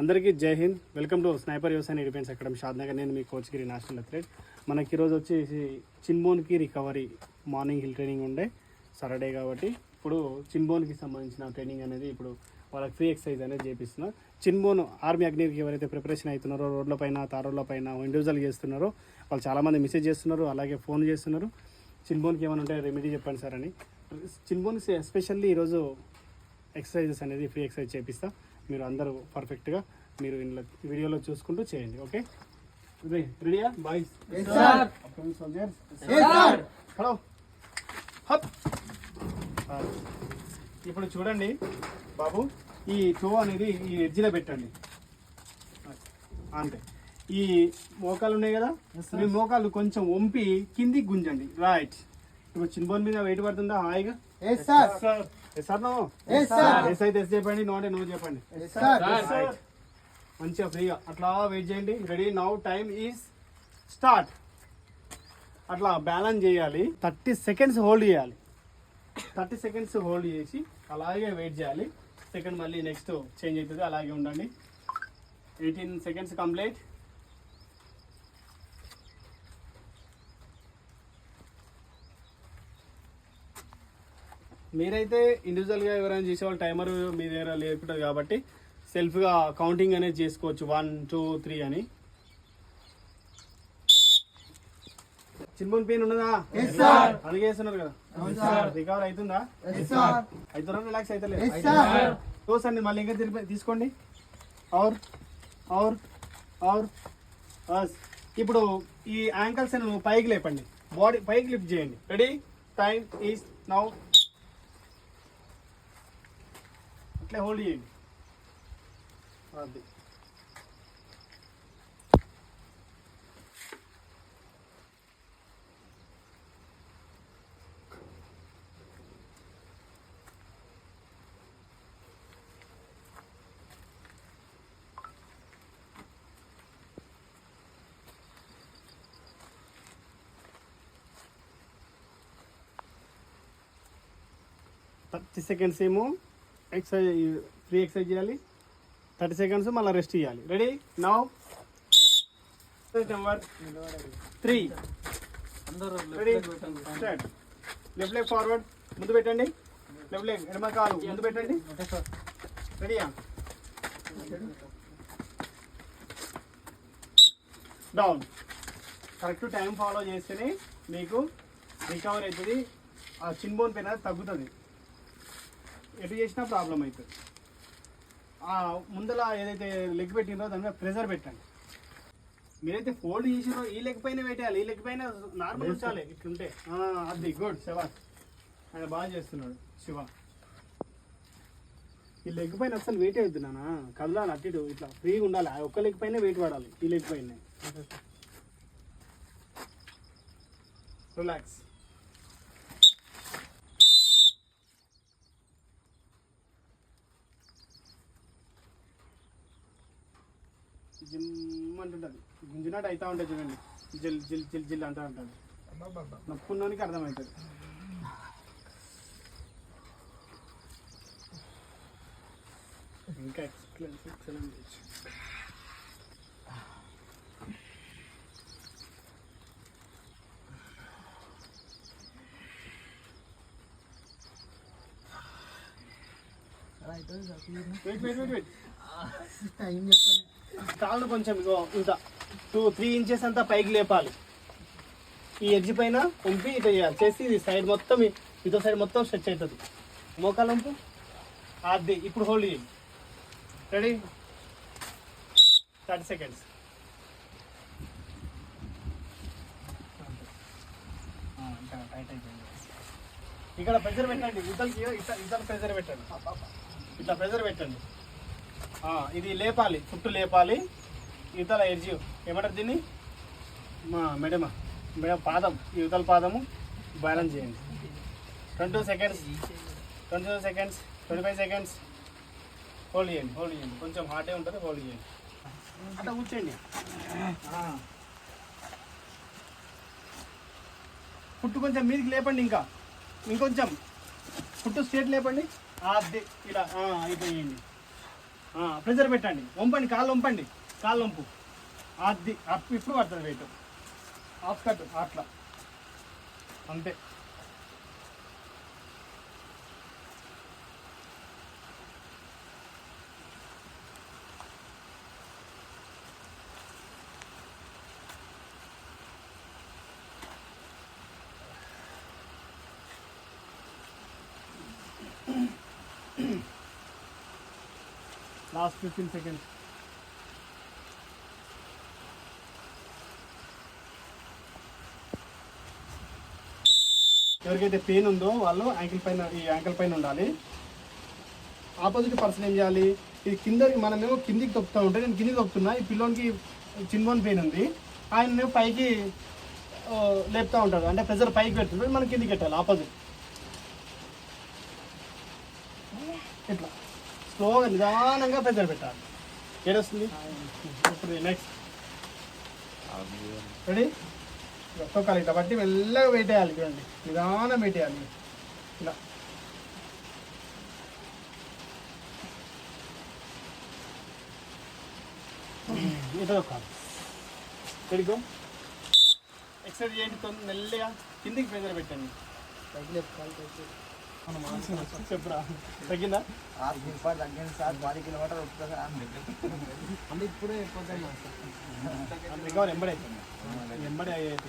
అందరికీ జై హింద్. వెల్కమ్ టు స్నైపర్ వ్యవసాయ డిఫెన్స్ అకాడమీ. షాద్నగర్ నేను మీ కోచ్గిరి నేషనల్ అథ్లెట్ మనకి ఈరోజు వచ్చేసి చిన్బోన్కి రికవరీ మార్నింగ్ హిల్ ట్రైనింగ్ ఉండే సాటర్డే కాబట్టి ఇప్పుడు చిన్బోన్కి సంబంధించిన ట్రైనింగ్ అనేది ఇప్పుడు వాళ్ళకి ఫ్రీ ఎక్సర్సైజ్ అనేది చేపిస్తున్నా. చిన్బోన్ ఆర్మీ అగ్నికి ఎవరైతే ప్రిపరేషన్ అవుతున్నారో రోడ్లపైన పైన పైన ఇండివిజువల్ చేస్తున్నారో వాళ్ళు చాలామంది మెసేజ్ చేస్తున్నారు అలాగే ఫోన్ చేస్తున్నారు. చిన్బోన్కి ఏమైనా ఉంటే రెమెడీ చెప్పండి సార్ అని. చిన్బోన్కి ఎస్పెషల్లీ ఈరోజు ఎక్సర్సైజెస్ అనేది ఫ్రీ ఎక్సర్సైజ్ చేపిస్తాను మీరు అందరూ పర్ఫెక్ట్గా మీరు ఇందులో వీడియోలో చూసుకుంటూ చేయండి ఓకే రెడీయా సోల్జర్స్ హలో హప్ ఇప్పుడు చూడండి బాబు ఈ టో అనేది ఈ ఎడ్జ్లో పెట్టండి. అంతే. ఈ మోకాలు ఉన్నాయి కదా? మీ మోకాలు కొంచెం వంపి కిందికి గుంజండి. రైట్ ఇప్పుడు చిన్బోన్ మీద వెయిట్ పడుతుందా? హాయిగా yes sir yes sir no yes sir yes అయితే ఎస్ చెప్పండి నో అంటే నో చెప్పండి ఎస్ సార్. మంచిగా ఫ్రీగా. అట్లా వెయిట్ చేయండి. Ready now time is start అట్లా బ్యాలెన్స్ చేయాలి. థర్టీ సెకండ్స్ హోల్డ్ చేయాలి. థర్టీ సెకండ్స్ హోల్డ్ చేసి అలాగే వెయిట్ చేయాలి. సెకండ్ మళ్ళీ నెక్స్ట్ చేంజ్ అవుతుంది. అలాగే ఉండండి. ఎయిటీన్ సెకండ్స్ కంప్లీట్ మీరైతే ఇండివిజువల్గా ఎవరైనా చేసేవాళ్ళు టైమర్ మీ దగ్గర లేకుంటుంది కాబట్టి సెల్ఫ్గా కౌంటింగ్ అనేది చేసుకోవచ్చు. వన్ టూ త్రీ అని. చిన్మోన్ పెయిన్ ఉన్నదా? అలాగే చేస్తున్నారు కదా. రికవర్ అవుతుందా? అవుతున్నా రిలాక్స్ అయితే సార్ తోసండి మళ్ళీ ఇంకా తిరిగి తీసుకోండి. ఔర్ ఔర్ ఔర్ బస్ ఇప్పుడు ఈ యాంకల్స్ పైకి లేపండి. బాడీ పైకి లిఫ్ట్ చేయండి. రెడీ టైం ఈస్ నౌ అట్లే హోల్డ్ చేయండి అది థర్టీ సెకండ్స్ ఏమో ఎక్సర్సైజ్ ఫ్రీ ఎక్సర్సైజ్ చేయాలి. థర్టీ సెకండ్స్ మళ్ళీ రెస్ట్ చేయాలి ready now number three ready start left leg forward ముందు పెట్టండి. లెఫ్ట్ లెగ్ ఎడమ కాలు. ముందు పెట్టండి. రెడీయా డౌన్ కరెక్ట్ టైం ఫాలో చేస్తేనే మీకు రికవర్ అవుతుంది. ఆ చిన్ బోన్ అనేది తగ్గుతుంది. ఎటు చేసినా ప్రాబ్లం అవుతుంది. ఆ ముందల ఏదైతే లెగ్ పెట్టినరో దాని మీద ప్రెజర్ పెట్టండి. మీరైతే ఫోల్డ్ చేసినో ఈ లెగ్ పైన పెట్టాలి ఈ లెగ్ పైన నార్మల్ ఉంచాలి. ఇట్లుంటే. అది గుడ్ శివ. ఆయన బాగా చేస్తున్నాడు శివ. ఈ లెగ్ పైన అసలు వెయిట్ అవుతున్నానా కదలాలి అటు ఇటు ఇట్లా ఫ్రీగా ఉండాలి. ఆ ఒక్క లెగ్ పైన వెయిట్ పడాలి ఈ లెగ్ పైన. Relax gym అంటుంటుంది. గుంజినట్టు అవుతా ఉంటుంది చూడండి. జిల్ జిల్ జిల్ జిల్ అంటూ ఉంటుంది. నొప్పున్నోనికి అర్థమవుతుంది ఇంకా explain excellent wait wait wait wait time చెప్పండి. కాళ్ళు కొంచెం ఇగో ఇంత టూ త్రీ ఇంచెస్ అంతా పైకి లేపాలి. ఈ ఎడ్జ్ పైన పంపి ఇట్లా చేయాలి. చేసి ఇది సైడ్ మొత్తం ఈ- ఇదో సైడ్ మొత్తం స్ట్రెచ్ అవుతుంది మోకాలంపు అది ఇప్పుడు హోల్డ్ చేయండి రెడీ థర్టీ సెకండ్స్ ఇక్కడ ప్రెజర్ పెట్టండి. ఇద్దరికి ఇద్దరు ప్రెజర్ పెట్టండి. ఇట్లా ప్రెజర్ పెట్టండి. ఇది లేపాలి చుట్టూ లేపాలి. ఇవతల ఎడ్జ్ ఏమంటారు దీన్ని? మా మెడమ మెడ పాదం యువతల పాదము బ్యాలెన్స్ చేయండి. Twenty two seconds twenty two seconds twenty five seconds. Hold చేయండి హోల్డ్ చేయండి. కొంచెం హార్డే ఉంటుంది హోల్డ్ చేయండి. అట్లా కూర్చోండి. పుట్టు కొంచెం మీదికి లేపండి ఇంకా. ఇంకొంచెం. పుట్టు స్ట్రేట్ లేపండి. అదే ఇలా అయిపోయింది ప్రెజర్ పెట్టండి. వంపండి కాళ్ళు వంపండి. కాళ్ళు వంపు. అది అప్ ఇప్పుడు పడుతుంది వెయిట్ హాఫ్ కట్ అట్లా. అంతే. లాస్ట్ ఫిఫ్టీన్ సెకండ్స్ ఎవరికైతే పెయిన్ ఉందో వాళ్ళు యాంకిల్ పైన ఈ యాంకిల్ పైన ఉండాలి. ఆపోజిట్ పర్సన్ ఏం చేయాలి? ఇది కింద మనమేమో కిందికి తొక్కుతూ ఉంటే నేను కిందికి తొక్కుతున్నా ఈ పిల్లోనికి చిన్బోన్ పెయిన్ ఉంది. ఆయన పైకి లేపుతూ ఉంటాడు. అంటే ప్రెజర్ పైకి పెడుతుంటాడు మనం కిందికి పెట్టాలి ఆపోజిట్ ఇట్లా స్లోగా నిదానంగా ప్రెజర్ పెట్టాలి. ఏడొస్తుంది? ఇప్పుడు నెక్స్ట్ రెడీ తొక్కాలి ఇట్లా బట్టి మెల్లగా పెట్టేయాలి చూడండి. నిదానం పెట్టేయాలి ఇలా. ఇట్లా తొక్కాలి. రెడీగో ఎక్సర్సైజ్ చేయండి తొందర మెల్లగా. కిందికి ప్రెజర్ పెట్టండి. చెప్పురా. తగ్గిందా? ఆరు కిలోమీటర్ తగ్గింది సార్. పది కిలోమీటర్ వస్తుంది అంటే ఇప్పుడే ఎక్కువ రికవర్ ఎంబడే ఎంబడే అయ్యేది.